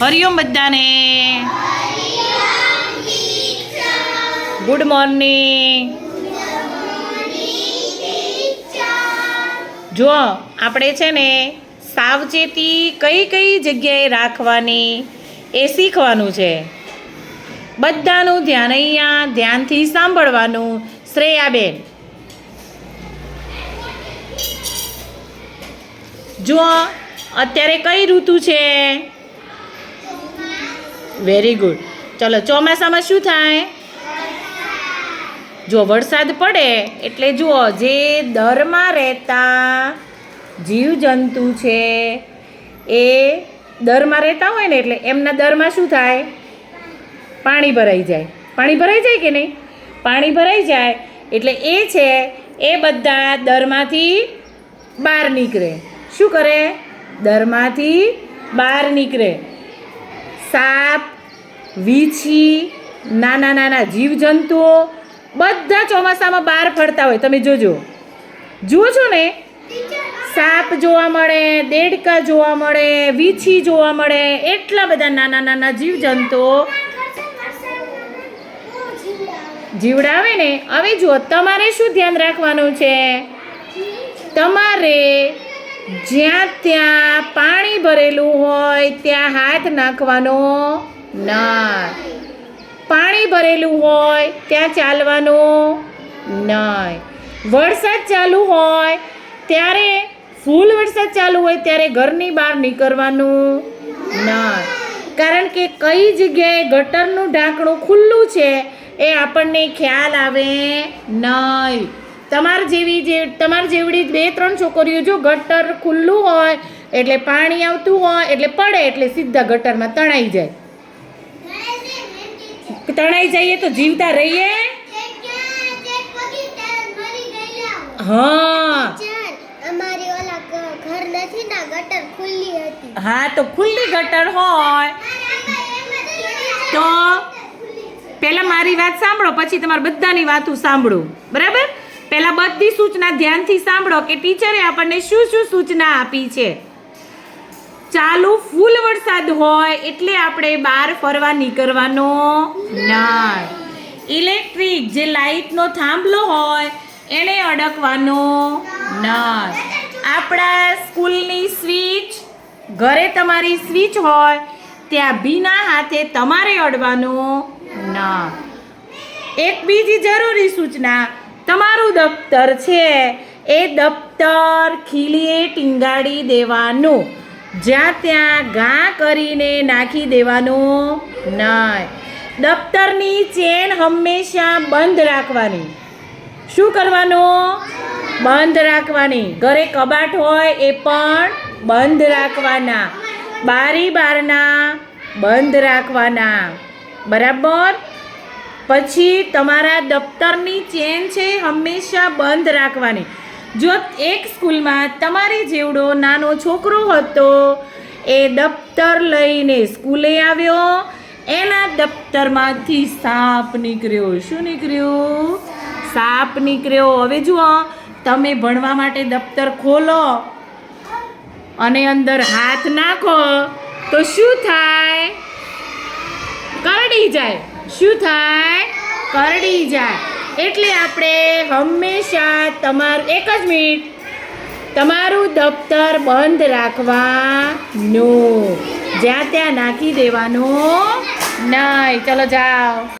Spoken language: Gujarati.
હરિઓમ બધાને. ગુડ મોર્નિંગ જુઓ, આપણે છે ને સાવચેતી કઈ કઈ જગ્યાએ રાખવાની એ શીખવાનું છે. બધાનું ધ્યાન અહીંયા ધ્યાનથી સાંભળવાનું. શ્રેયાબેન. જુઓ, અત્યારે કઈ ઋતુ છે? વેરી ગુડ ચલો, ચોમાસામાં શું થાય? જો વરસાદ પડે, એટલે જુઓ, જે દરમાં રહેતા જીવજંતુ છે, એ દરમાં રહેતા હોય ને, એટલે એમના દરમાં શું થાય? પાણી ભરાઈ જાય. પાણી ભરાઈ જાય કે નહીં? પાણી ભરાઈ જાય. એટલે એ છે, એ બધા દરમાંથી બહાર નીકળે. શું કરે? દરમાંથી બહાર નીકળે. સાપ વીછી, નાના નાના જીવજંતુઓ બધા ચોમાસામાં બહાર ફરતા હોય. તમે જોજો. જુઓ છો ને. સાપ જોવા મળે, દેડકા જોવા મળે, વીછી જોવા મળે, એટલા બધા નાના નાના જીવજંતુઓ જીવડાવે ને. હવે જુઓ, તમારે શું ધ્યાન રાખવાનું છે? તમારે જ્યાં ત્યાં પાણી ભરેલું હોય, ત્યાં હાથ નાખવાનો ના. પાણી ભરેલું હોય, ત્યાં ચાલવાનું નહીં. વરસાદ ચાલુ હોય, ત્યારે ફૂલ વરસાદ ચાલુ હોય, ત્યારે ઘરની બહાર નીકળવાનું નહીં. કારણ કે કઈ જગ્યાએ ગટરનું ઢાંકણું ખુલ્લું છે, એ આપણને ખ્યાલ આવે નહીં. તમાર જેવી જે, તમાર જેવડી બે, ત્રણ છોકરીઓ જો ગટર ખુલ્લું હોય, એટલે પાણી આવતું હોય, એટલે પડે, એટલે સીધા ગટરમાં તણાઈ જાય. તણાઈ જઈએ તો જીવતા રહીએ? હા. હા, તો ખુલ્લી ગટર હોય. તો પહેલાં મારી વાત સાંભળો, પછી તમારે બધાની વાતો સાંભળો. બરાબર? પહેલાં બધી સૂચના ધ્યાનથી સાંભળો કે ટીચરે આપણને શું શું સૂચના આપી છે? ચાલુ ફૂલ વરસાદ હોય એટલે આપણે બહાર ફરવા નીકળવાનો નહીં. ઇલેક્ટ્રિક જે લાઇટનો થાંભલો હોય એને અડકવાનો નહીં. આપણા સ્કૂલની સ્વિચ, ઘરે તમારી સ્વિચ હોય, ત્યાં ભીના હાથે તમારે અડવાનું ના એક બીજી જરૂરી સૂચના, તમારું દફતર છે, એ દફતર ખીલીએ ટીંગાડી દેવાનું. જ્યાં ત્યાં ઘા કરીને નાખી દેવાનું નહીં. દફતરની ચેન હંમેશા બંધ રાખવાની. શું કરવાનું? બંધ રાખવાની. ઘરે કબાટ હોય એ પણ બંધ રાખવાના. બારી બારના બંધ રાખવાના. બરાબર? પછી તમારા દફતરની ચેન છે હંમેશા બંધ રાખવાની. જો એક સ્કૂલમાં તમારી જેવડો નાનો છોકરો હતો, એ દફતર લઈને સ્કૂલે આવ્યો. એના દફતરમાંથી સાપ નીકળ્યો. શું નીકળ્યું? સાપ નીકળ્યો. હવે જુઓ, તમે ભણવા માટે દફતર ખોલો અને અંદર હાથ નાખો, તો શું થાય? કરડી જાય. શું થાય? કરડી જાય. એટલે આપણે હંમેશા તમારું, એક જ મિનિટ. તમારું દફતર બંધ રાખવાનું. જ્યાં ત્યાં નાખી દેવાનું. નહીં. ચલો જાઓ.